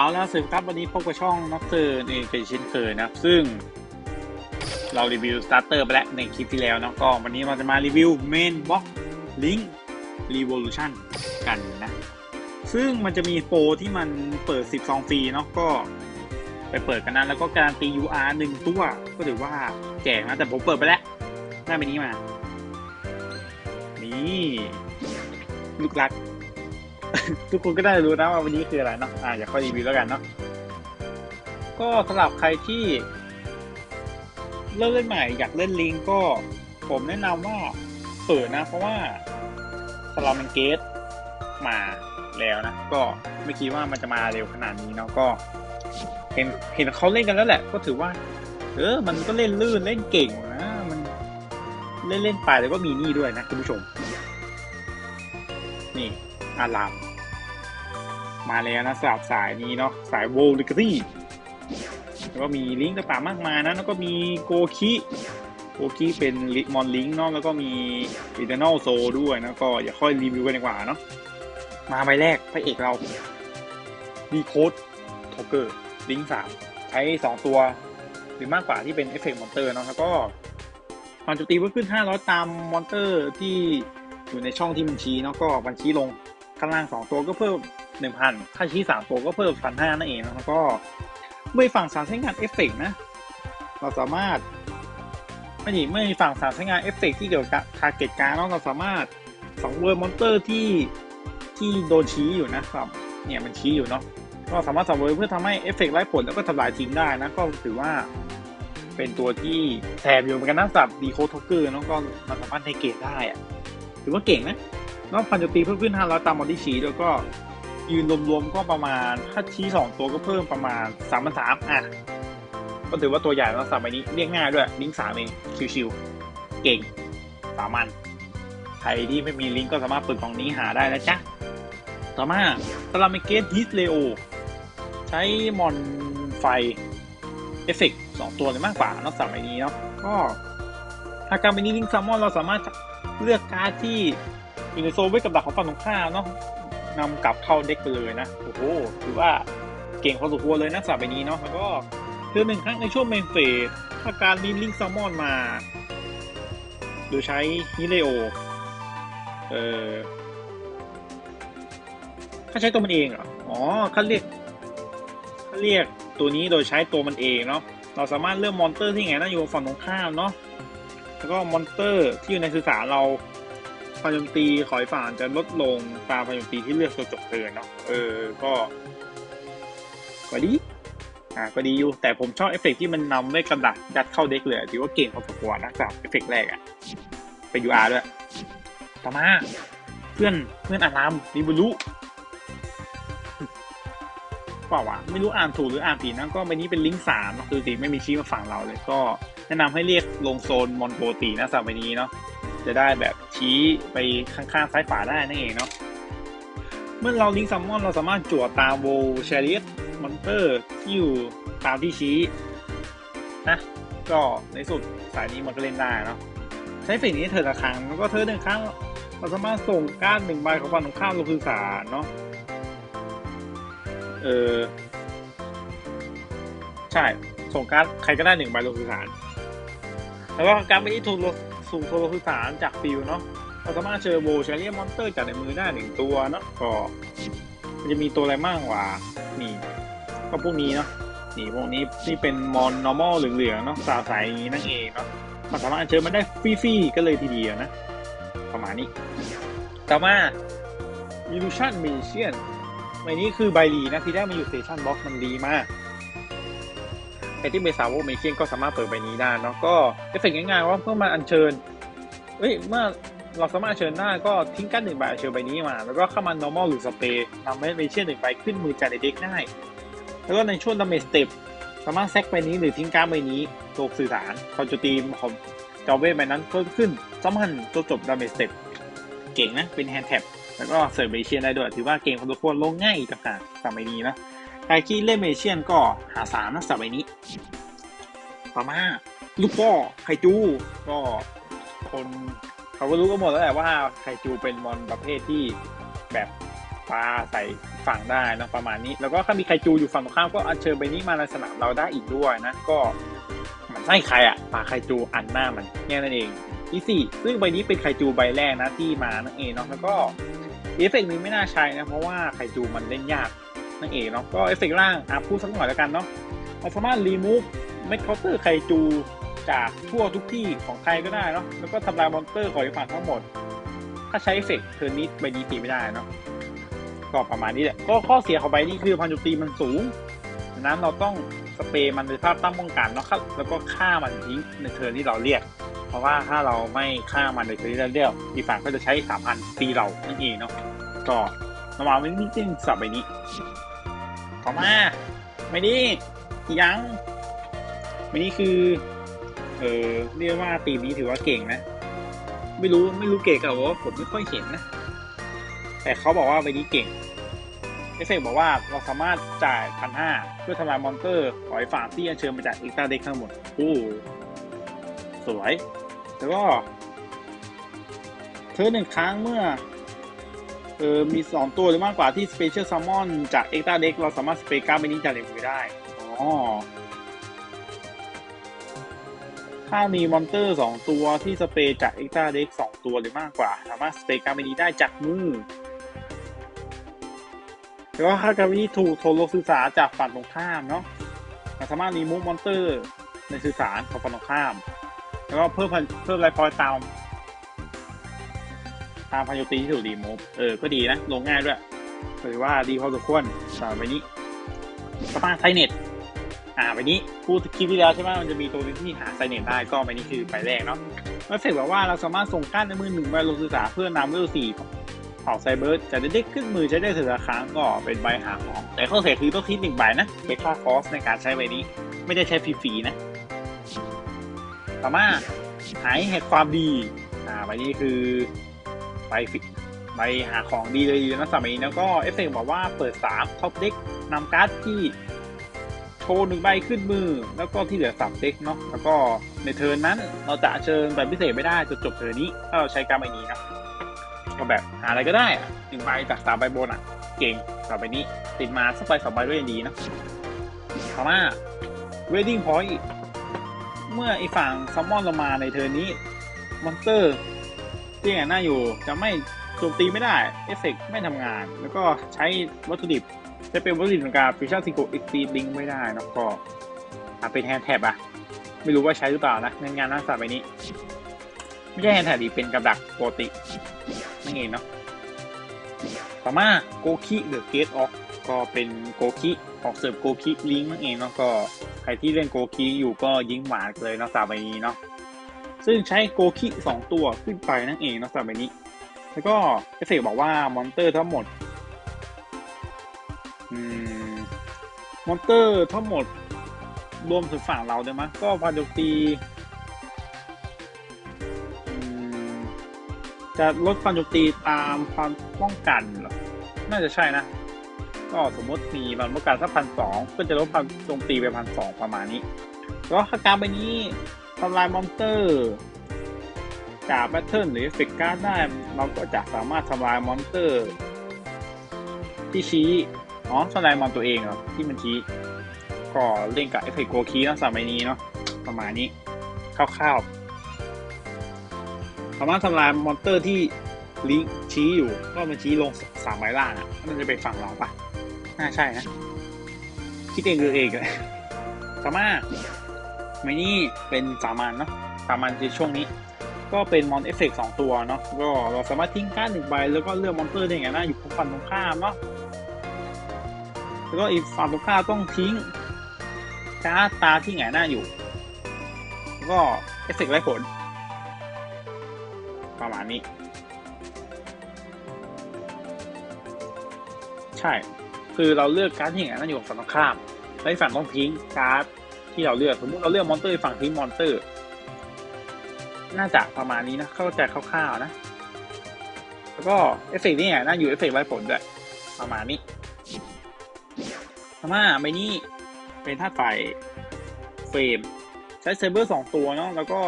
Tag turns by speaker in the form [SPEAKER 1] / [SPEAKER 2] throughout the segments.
[SPEAKER 1] เอาละสิครับวันนี้พบกับช่องนักเตอร์นี่เป็นเช่นเคยนะซึ่ง เรารีวิวสตาร์เตอร์ไปแล้วในคลิปที่แล้วนะก็วันนี้เราจะมารีวิวเมนบ็อกลิงรีวลูชันกันนะ ซึ่งมันจะมีโปรที่มันเปิด 10 ซองฟรีเนาะก็ไปเปิดกันนะแล้วก็การันตี UR หนึ่งตัวก็ถือว่าแจกนะแต่ผมเปิดไปแล้วได้ไปนี้มา นี่ ลูกรัก ทุกคนก็ได้รู้นะว่าวันนี้คืออะไรเนาะอ่าอย่าค่อยรีวิวแล้วกันเนาะก็สำหรับใครที่เริ่มเล่นใหม่อยากเล่นลิงก็ผมแนะนำว่าเปิดนะ เพราะว่าสลามันเกตมาแล้วนะ ก็ไม่คิดว่ามันจะมาเร็วขนาดนี้เนาะก็ เห็นเห็นเขาเล่นกันแล้วแหละ ก็ถือว่า เออ มันก็เล่นลื่นเล่นเก่งนะมันเล่นเล่นไปแล้วก็มีนี่ด้วยนะคุณผู้ชม นี่ อารามมาแล้วนะสำหรับสายนี้เนาะสายโวลิกตี้แล้วก็มีลิงก์ต่างๆมากมายนะแล้วก็มีโกคิโกคิเป็นลิมอนลิงก์เนาะแล้วก็มีอิเทอร์นอลโซด้วยนะก็อย่าค่อยรีวิวกันดีกว่าเนาะมาใบแรกพระเอกเราดีโคดทอกเกอร์ลิงก์สามใช้2ตัวหรือมากกว่าที่เป็นเอฟเฟกต์มอนเตอร์เนาะแล้วก็ความจมตีเพิ่มขึ้น 500 ตามมอนเตอร์ที่อยู่ในช่องที่มันชี้เนาะก็มันชี้ลง ข้างล่าง2ตัวก็เพิ่ม1,000ถ้าชี้3ตัวก็เพิ่ม1,500นั่นเองแล้วก็เมื่อฝั่งสารใช้งานเอฟเฟกต์นะเราสามารถไม่ดีไม่ฝั่งสารใช้งานเอฟเฟกต์ที่เกี่ยวกับทาร์เก็ตการ์ดเราสามารถสังเวยมอนเตอร์ที่ที่โดนชี้อยู่นะครับ เนี่ยมันชี้อยู่เนาะก็สามารถสังเวยเพื่อทำให้เอฟเฟกต์ไร้ผลแล้วก็ทำลายทิ้งได้นะก็ถือว่าเป็นตัวที่แถมอยู่เหมือนกันนะสำหรับดีโคทอกเกอร์เนาะก็มันสามารถในเกตได้อะถือว่าเก่งนะ นอกพันจุตีเพิ่มขึ้น500ตามมอดี้ชีแล้วก็ยืนรวมๆก็ประมาณถ้าชี้สองตัวก็เพิ่มประมาณ3ามพันสามอะ ก็ถือว่าตัวใหญ่แล้วสามใบนี้เรียกง่ายด้วย ลิงสามเองชิวๆเก่งสามัญใครที่ไม่มีลิงก์ก็สามารถเปิดกล่องนี้หาได้นะจ๊ะ ต่อมาตาราเมเกตฮิสเลโอใช้มอนไฟ เอฟเฟกต์สองตัวเลยมากกว่านอกจากใบนี้เนาะก็ถ้าการเป็นนี้ลิงก์ซัมมอนเราสามารถเลือกการ์ดที่ อยู่ในโซนไว้กับดักของฝั่งตรงข้ามเนาะนำกลับเข้าเด็กไปเลยนะโอ้โหถือว่าเก่งพอสมควรเลยนะสับใบนี้เนาะแล้วก็เทือหนึ่งครั้งในช่วงเมนเฟสถ้าการลิงลิงแซัมอนมา โดยใช้ฮิเลโอเอ่อเขาใช้ตัวมันเองเหรออ๋อเขาเรียกเขาเรียกตัวนี้โดยใช้ตัวมันเองเนาะเราสามารถเลือกมอนเตอร์ที่ไงนะอยู่ฝั่งตรงข้ามเนาะแล้วก็มอนเตอร์ที่อยู่ในสื่อสารเรา พยมตีขอยฝานจะลดลงตามพยมตีที่เลือกตัวจบเทินเนาะเออก็ก็ดีอ่าก็ดีอยู่ แต่ผมชอบเอฟเฟกต์ที่มันนำด้วยกระดาษยัดเข้าเด็กเลยถือว่าเก่งพอสมควรนะสำหรับเอฟเฟกต์แรกอะเป็น UR ด้วย ต่อมา เพื่อนเพื่อนอารามริบูรุเปล่าวะไม่รู้อ่านถูกหรืออ่านผิดนะก็ใบนี้เป็นลิงก์สามคือสิไม่มีชี้มาฝั่งเราเลยก็ แนะนำให้เรียกลงโซนมอนโปรตีนะสำหรับใบนี้เนาะ จะได้แบบชี้ไปข้างๆซ้ายขวาได้นั่นเองเนาะเมื่อเราลิงก์ซัมมอนเราสามารถจั่วตามโวเชรียสมอนเตอร์ที่อยู่ตามที่ชี้นะก็ในสุดสายนี้มันก็เล่นได้เนาะใช้สิ่งนี้เธอละครั้งแล้วก็เธอหนึ่งครั้งเราสามารถส่งการ์ดหนึ่งใบของฝั่งตรงข้ามลงสื่อสารเนาะเออใช่ส่งการ์ดใครก็ได้หนึ่งใบลงสื่อสารแล้วก็การ์ดไม่ได้ถูกส่ง สูงโทรสื่อสารจากฟิลเนาะเราสามารถเจอโบชเรียมอนสเตอร์จากในมือได้หนึ่งตัวเนาะก็มันจะมีตัวอะไรมากกว่า นี่ ก็พวกนี้เนาะนี่พวกนี้ที่เป็นมอน normal เหลืองๆเนาะสาสายอย่างนี้นั่นเองเนาะมันสามารถเจอมันได้ฟรีๆก็เลยทีเดียวนะ ประมาณนี้ ต่อมา Illusion Magician ใบนี้คือใบรีนะที่ได้มาอยู่ Station Box มันดีมาก ใครที่เป็นสาวกเมเชียนก็สามารถเปิดใบนี้ได้เนาะก็เอฟเฟกง่ายๆว่าเพื่อมาอัญเชิญเอ้ยเมื่อเราสามารถเชิญได้ก็ทิ้งกันหนึ่งใบเชิญใบนี้มา แล้วก็เข้ามา normal หรือสเปรย์ทำให้เมเชียนหนึ่งใบขึ้นมือจากในเด็กได้ แล้วก็ในช่วงดาเมจสเต็ปสามารถแซกใบนี้หรือทิ้งการ์ดใบนี้ตัวสื่อสารเขาจะตีมของจอเวทใบนั้นเพิ่มขึ้นสัมพันธ์จนจบดาเมจสเต็ปเก่งนะ เป็นแฮนด์แท็บแล้วก็เสิร์ฟเมเชียนได้ด้วย ถือว่าเกมพอสมควรลงง่ายอีกต่างหากสำหรับใบนี้นะ ใครที่เล่นเมเชียนก็หาสามนะสำหรับใบนี้ต่อมาลูกป้อไคจูก็คนเขาก็รู้กันหมดแล้วแหละว่าไคจูเป็นมอนประเภทที่แบบปลาใส่ฝั่งได้นะประมาณนี้ แล้วก็ถ้ามีไคจูอยู่ฝั่งตรงข้ามก็อัญเชิญใบนี้มาในสนามเราได้อีกด้วยนะ ก็มันไส้ใครอะปลาไคจูอันหน้ามันแค่นั้นเองที่สี่ซึ่งใบนี้เป็นไคจูใบแรกนะที่มานั่นเองเนาะแล้วก็เอฟเฟกต์นี้ไม่น่าใช้นะเพราะว่าไคจูมันเล่นยาก นั่นเองเนาะก็เอฟเฟกต์ล่างอะพูดสักหน่อยแล้วกันเนาะเราสามารถรีมูฟเมคเคาน์เตอร์ไคจูจากทั่วทุกที่ของใครก็ได้เนาะแล้วก็ทำลายมอนเตอร์ของอีกฝั่งทั้งหมด ถ้าใช้เอฟเฟกต์เทอร์นิสใบนี้ตีไม่ได้เนาะก็ประมาณนี้แหละก็ข้อเสียของใบนี้คือพันจุตีมันสูงดังนั้นเราต้องสเปรย์มันในภาพตั้งป้องกันเนาะครับแล้วก็ฆ่ามันทิ้งในเทิร์นที่เราเรียก เพราะว่าถ้าเราไม่ฆ่ามันในเทิร์นที่เราเรียกอีกฝั่งก็จะใช้สามพันตีเรานั่นเองเนาะก็ระวังไว้นิดนึงสับใบนี้ อมาใบนี้ยังใบนี้คือ เออเรียกว่าตีมนี้ถือว่าเก่งนะ ไม่รู้ไม่รู้เก่งกับว่าผมไม่ค่อยเห็นนะ แต่เขาบอกว่าใบนี้เก่งเอฟเฟกบอกว่าเราสามารถจ่ายพันห้าเพื่อทำลายมอนเตอร์ขอยฝากที่อัญเชิญมาจากอีกตาเด็กทั้งหมดโอ้สวย แล้วก็เธอหนึ่งครั้งเมื่อ เออมีสองตัวหรือมากกว่าที่สเปเชียลซัมมอนจากเอ็กตาเด็กเราสามารถสเปรย์การ์ดใบนี้จากเลวมือได้ อ๋อ ถ้ามีมอนเตอร์สองตัวที่สเปร์จากเอ็กตาเด็กสองตัวหรือมากกว่า สามารถสเปรย์การ์ดนี้ได้จากมือแล้วก็ถ้าการ์ดนี้ถูกโทรสื่อสารจากฝั่งตรงข้ามเนาะสามารถรีมูฟมอนเตอร์ในสื่อสารของฝั่งตรงข้าม แล้วก็เพิ่มเพิ่มไลฟ์พอยตาม ตามพันยุตีที่ถูกรีมูฟเออก็ดีนะ ลงง่ายด้วยถือว่าดีพอสมควรสำหรับใบนี้สปาไซเน็ตอ่าใบนี้พูดคลิปที่แล้วใช่ไหมมันจะมีตัวที่หาไซเน็ตได้ก็ใบนี้คือใบแรกเนาะแล้วเสร็จแบบว่าเราสามารถส่งก้านในมือหนึ่งใบลงสื่อสารเพื่อนำเวลสี่เผาไซเบิร์จะได้ขึ้นมือใช้ได้เสือครั้งก็เป็นใบหาของ แต่ข้อเสียคือต้องคิดหนึ่งใบนะเป็นค่าคอสในการใช้ใบนี้ ไม่ได้ใช้ฟรีๆนะต่อมาหายแห่งความดีอ่าใบนี้คือ ใบฟิใบหาของดีเลยนะสำหรับใบนี้แล้วก็เอฟเฟกบอกว่าเปิด3ท็อปเด็กนำการ์ดที่โชว์หนึ่งใบขึ้นมือ แล้วก็ที่เหลือสามเด็กเนาะแล้วก็ในเทิร์นนั้นเราจะเชิญแบบพิเศษไม่ได้จนจบเทิร์นนี้ถ้าเราใช้การ์ดใบนี้นะก็แบบหาอะไรก็ได้อะหนึ่งใบจากสามใบบนอะ เก่งสำหรับใบนี้ ติดมาสักใบสองใบด้วยยังดีนะต่อมา wedding point เมื่อไอฝั่งซัมมอนลงมาในเทิร์นนี้มอนสเตอร์ ที่แหน้าอยู่จะไม่โจมตีไม่ได้เอฟเฟกไม่ทำงาน แล้วก็ใช้วัตถุดิบจะเป็นวัตถุดิบของการฟิชชั่นซิงโกเอ็กซ์ตีลิงไม่ได้นะก็อาเป็นแฮนแท็บอะไม่รู้ว่าใช้หรือเปล่านะในงานนักศึกษาใบนี้ ไม่ใช่แฮนด์แท็บดีเป็นกับดักปกตินั่นเองเนาะต่อมาโกคิเดอะเกตออกก็เป็นโกคิออกเสิร์ฟโกคิลิงนั่นเองเนาะก็ใครที่เล่นโกคิอยู่ก็ยิงหมาเลยเนาะสาใบนี้เนาะ ซึ่งใช้โกคิสองตัวขึ้นไปนั่นเองนะสาใบนี้ แล้วก็เอฟเฟกบอกว่ามอนเตอร์ทั้งหมดอมอนเตอร์ทั้งหมดรวมถึงฝั่งเราด้วยมั้ยก็พาโจมตีจะลดความโจมตีตามความป้องกันเหรอ น่าจะใช่นะ ก็สมมติมีมันป้องกันสักพันสองก็จะลดความโจมตีไปพันสองประมาณนี้ แล้วถ้าการใบนี้ ทำลายมอนเตอร์จากแบทเทิลหรือเอฟเฟกการ์ดได้ เราก็จะสามารถทำลายมอนเตอร์ ที่ชี้อ๋อทำลายมอนตัวเองเหรอที่มันชี้ก็เล่นกับเอฟเฟกต์โกคีนะสมัยนี้เนาะประมาณนี้คร่าวๆสามารถทำลายมอนเตอร์ที่ลิงชี้อยู่ก็มันชี้ลงสามใบล่างอะมันจะเป็นฝั่งเราปะน่าใช่นะ คิดเองคือเองเลยสามารถ ม่นี่เป็นสามัญเนาะสามัญในช่วงนี้ ก็เป็นมอนเอฟเฟกสองตัวเนาะก็เราสามารถทิ้งการ์ดหนึ่งใบแล้วก็เลือกมอนเตอร์ได้ไงนะอยู่ฝั่งตรงข้ามเนาะแล้วก็อีกฝั่งตรงข้ามต้องทิ้งการ์ดตาที่แงหน้าอยู่แล้วก็เอฟเฟกไร้ผลประมาณนี้ ใช่ คือเราเลือกการ์ดที่แงหน้าอยู่ฝั่งตรงข้ามแล้วฝั่งต้องทิ้งการ์ด ที่เราเลือก สมมติเราเลือกมอนเตอร์ฝั่งทิ้งมอนเตอร์ น่าจะประมาณนี้นะ เข้าใจคร่าวๆนะ แล้วก็เอฟเฟกต์นี่น่าอยู่เอฟเฟกต์ไร้ผลด้วย ประมาณนี้ธรรมาใบนี้เป็นธาตุไฟเฟรม ใช้เซเบอร์สองตัวเนาะแล้วก็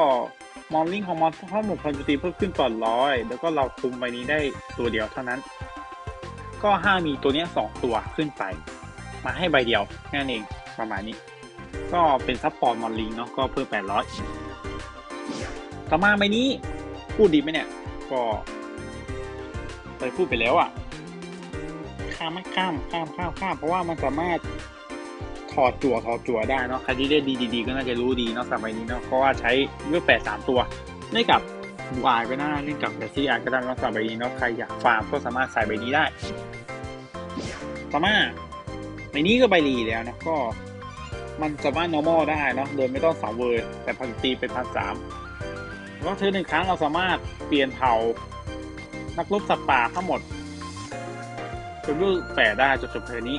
[SPEAKER 1] มอนลิงของมอนทั้งหมดพลังโจมตีเพิ่มขึ้นก่อร้อยแล้วก็เราคุมใบนี้ได้ตัวเดียวเท่านั้น ก็ห้ามีตัวเนี้ยสองตัวขึ้นไป มาให้ใบเดียวแค่นั้นเองประมาณนี้ ก็เป็นซัพพอร์ตมอนลิงเนาะก็เพิ่มแปดร้อยต่อมาใบนี้ พูดดีไหมเนี่ย ก็ไปพูดไปแล้วอะ่ะ ข้ามไม่ข้ามข้ามข้ามข้ามเพราะว่ามันสามารถถอดจั่วถอดจั่วได้เนาะใครที่เล่นดี ๆ ก็น่าจะรู้ดีเนาะสำหรับใบนี้เนาะเพราะว่าใช้เลือกแปดสามตัวเล่นกับบูอายก็ได้เล่นกับเดซี่อายก็ได้เนาะสำหรับใบนี้เนาะใครอยากฟาร์มก็สามารถใส่ใบนี้ได้ต่อมาใบนี้ก็ใบรีแล้วนะก็ มันสามารถ normal ได้เนาะโดยไม่ต้องสองเวอร์แต่พันตีเป็นพันสามแล้วเธอหนึ่งครั้งเราสามารถเปลี่ยนเผ่า นักรบสัตว์ป่าทั้งหมดจนรูปแปดได้จบจบเพลนี้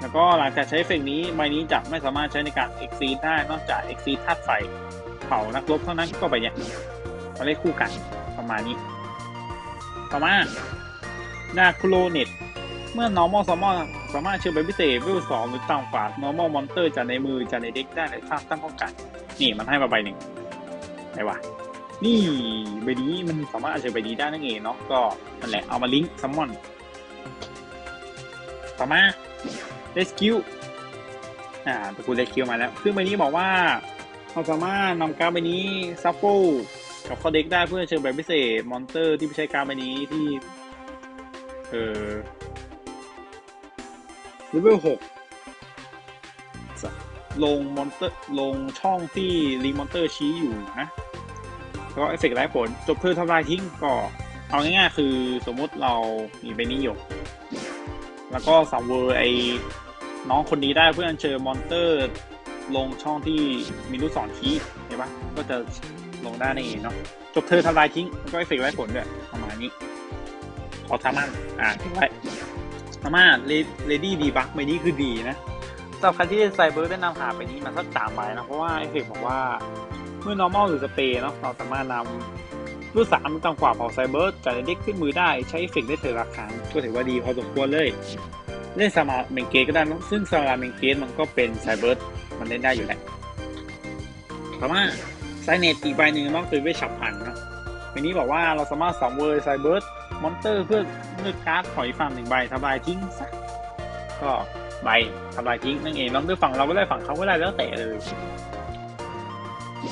[SPEAKER 1] แล้วก็หลังจากใช้เฟกนี้ใบนี้จะไม่สามารถใช้ในการ exceed ได้นอกจาก exceed ธาตุไฟเผ่านักรบเท่านั้นก็ไปเนี่ยมาเล่นคู่กันประมาณนี้ ต่อมานาคูโลเน็ตเมื่อ normal summon สามารถเชิญเป็นพิเศษเวลสองหรือต่ำกว่า normal monster จากในมือจากในเด็กได้ในท่าตั้งป้องกัน นี่มันให้มาใบหนึ่งไหนวะนี่ใบนี้มันสามารถเอาเชิญใบนี้ได้นั่นเองเนาะก็นั่นแหละเอามาลิงก์ซัมมอนต่อมา rescue อ่าตะกูล rescue มาแล้วซึ่งใบนี้บอกว่าเราสามารถนำการ์ดใบนี้ซัฟโฟกับเข้าเด็กได้เพื่อเชิญแบบพิเศษมอนเตอร์ที่ไม่ใช่การ์ดใบนี้ที่ เออ เลเวลหกลงมอนเตอร์ลงช่องที่รีมอนเตอร์ชี้อยู่นะแล้วก็เอฟเฟกต์ไร้ผล จบเพื่อทำลายทิ้งก็เอาง่ายๆคือสมมติเรามีใบนี้อยู่แล้วก็สังเวอร์ไอ้น้องคนนี้ได้เพื่ออัญเชิญมอนเตอร์ ลงช่องที่มีลูกศรชี้เห็นปะก็จะลงได้ในเองเนาะจบเธอทำลายทิ้ง ก็เอฟเฟกต์ไร้ผลด้วยประมาณนี้ ขอทามันอ่าทิ้งไว้ ทามาเลดี้ดีบักใบนี้คือดีนะสำหรับใครที่ไซเบอร์ได้นำหาไปนี้มาสักสามใบนะ เพราะว่าเอเฟกบอกว่าเมื่อ normal หรือสเปรย์เนาะเราสามารถนำรูปสามต่ำกว่าเผาไซเบอร์จากเด็กขึ้นมือได้ใช้เอฟเฟกได้เธอละครั้งก็ถือว่าดีพอสมควรเลยเล่นสมาเมนเกตก็ได้นะซึ่งสมาเมนเกตมันก็เป็นไซเบอร์มันเล่นได้อยู่แหละต่อมาไซเนตอีกใบหนึ่งนอกจากเวชฉับพลันนะใบนี้บอกว่าเราสามารถสังเวยไซเบอร์มอนเตอร์เพื่อ เลือกการ์ดถอยฝั่งหนึ่งใบทำลายทิ้งซะก็ใบทำลายทิ้งนั่นเองเราเลือกฝั่งเราก็ได้ฝั่งเขาก็ได้แล้วแต่เลย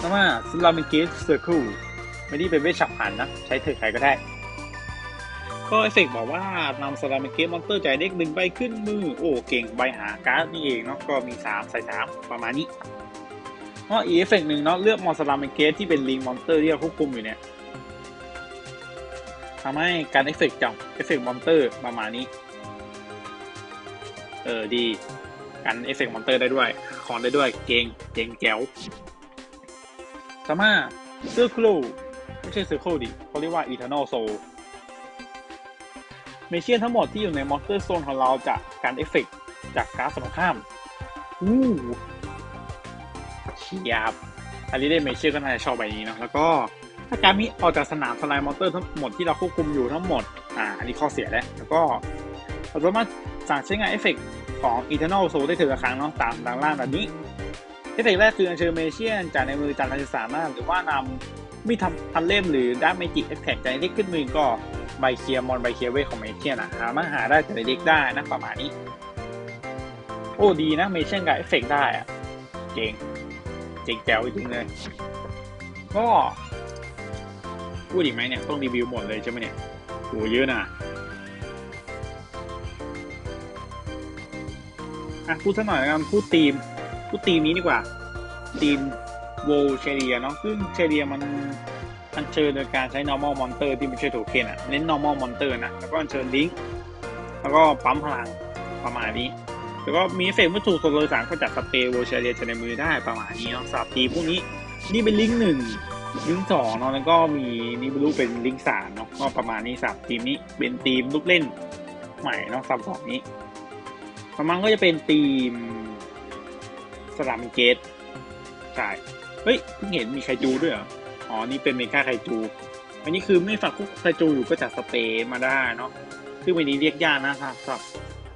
[SPEAKER 1] ต่อมาสลามิเกสเซอร์คิลไม่ได้เป็นเวชฉับพลันนะ ใช้เธอใครก็ได้ ก็เอฟเฟกบอกว่านำสลามิเกสมอนเตอร์จ่ายเด็กหนึ่งใบขึ้นมือ โอ้เก่งใบหาการ์ดนี่เองเนาะก็มี 3 ใส่3ประมาณนี้ก็อีเอฟเฟกหนึ่งเนาะเลือกมอนสลามิเกสที่เป็นลิงมอนเตอร์ที่เราควบคุมอยู่เนี่ยำให้การเอฟเฟกจับเอฟเฟกมอนเตอร์ประมาณนี้ เออดี กันเอฟเฟกมอนเตอร์ได้ด้วย คอนได้ด้วย เก่งเก่งแก้วต่อมาเซอร์คิลไม่ใช่เซอร์คิลดิเขาเรียกว่าอีเทอร์นอลโซเมเชียนทั้งหมดที่อยู่ในมอนสเตอร์โซนของเราจะการเอฟเฟกจากการ์ดสมรข้ามอู้เชียบอันนี้ได้เมเชียนก็น่าจะชอบใบนี้เนาะแล้วก็ ถ้าการมีออกจากสนามทลายมอเตอร์ทั้งหมดที่เราควบคุมอยู่ทั้งหมด อ่า อันนี้ข้อเสียแล้ว แล้วก็เราสามารถสั่งใช้งานเอฟเฟกของ Eternal Soul ได้ถือละครั้งเนาะตามดังล่างแบบนี้ เอฟเฟกแรกคืออัญเชิญเมเชียนจากในมือจากการศึกษาหน้าหรือว่านำมีทำทันเล่มหรือด้านเมจิกเอฟเฟกจากในเด็กขึ้นมือก็ใบเคียร์มอนใบเคียร์เวของเมเชียนอะหามาหาได้จากในเด็กได้นะประมาณนี้ โอ้ดีนะเมเชียนกับเอฟเฟกได้อะเก่งเจ๋งแจ๋วจริงเลย ก็ พูดอีกไหมเนี่ย ต้องรีวิวหมดเลยใช่ไหมเนี่ยโหเยอะนะอะพูดสักหน่อยกันพูดทีมพูดทีมนี้ดีกว่าทีมโวเชเรียเนาะซึ่งเชเรียมันอัญเชิญโดยการใช้ normal monster ที่ไม่ใช่โทเค็นอะเน้น normal monster นะ แล้วก็อัญเชิญลิงก์แล้วก็ปั๊มพลังประมาณนี้ แล้วก็มีเฟเฟกต์เมื่อถูกโซโลสารก็จัดสเปรย์โวเชเรียจะในมือได้ประมาณนี้เนาะสำหรับทีมพวกนี้นี่เป็นลิงก์หนึ่ง ลิงสองเนาะแล้วก็มีนี่ไม่รู้เป็นลิงสามเนาะก็ประมาณนี้สามทีมนี้เป็นทีมลูกเล่นใหม่เนาะสับสองนี้ประมาณก็จะเป็นทีมสลามเกตใช่เฮ้ยเพิ่งเห็นมีไคจูด้วยเหรออ๋อนี่เป็นเมกาไคจู อันนี้คือไม่ฝักคุกไคจูอยู่ก็จัดสเปรย์มาได้เนาะซึ่งวันนี้เรียกยากนะครับสำหรับ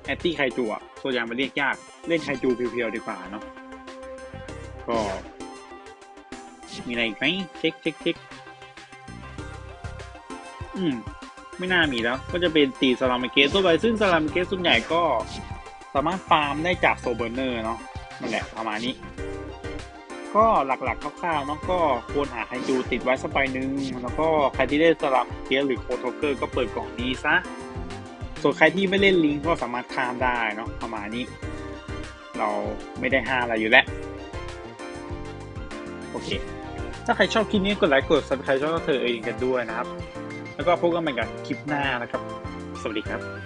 [SPEAKER 1] แอนตี้ไคจูอะส่วนใหญ่มันเรียกยากเล่นไคจูเพียวๆดีกว่าเนาะก็ มีอะไรอีกไหมเช็คเช็คเช็คอืม ไม่น่ามีแล้ว ก็จะเป็นตีสลามเกสตัวไปซึ่งสลามเกสส่วนใหญ่ก็สามารถฟาร์มได้จากโซเบอร์เนอร์เนาะนั่นแหละประมาณนี้ ก็หลักๆคร่าวๆเนาะก็ควรหาไฮจูติดไว้สักใบหนึ่งแล้วก็ใครที่ได้สลัมเกียร์หรือโคโทเกอร์ก็เปิดกล่องนี้ซะส่วนใครที่ไม่เล่นลิงก็สามารถข้ามได้เนาะประมาณนี้ เราไม่ได้ห้าอะไรอยู่แล้ว โอเค ถ้าใครชอบคลิปนี้กดไลค์กด subscribe ช่องเธอเองกันด้วยนะครับ แล้วก็พบกันใหม่กับคลิปหน้านะครับ สวัสดีครับ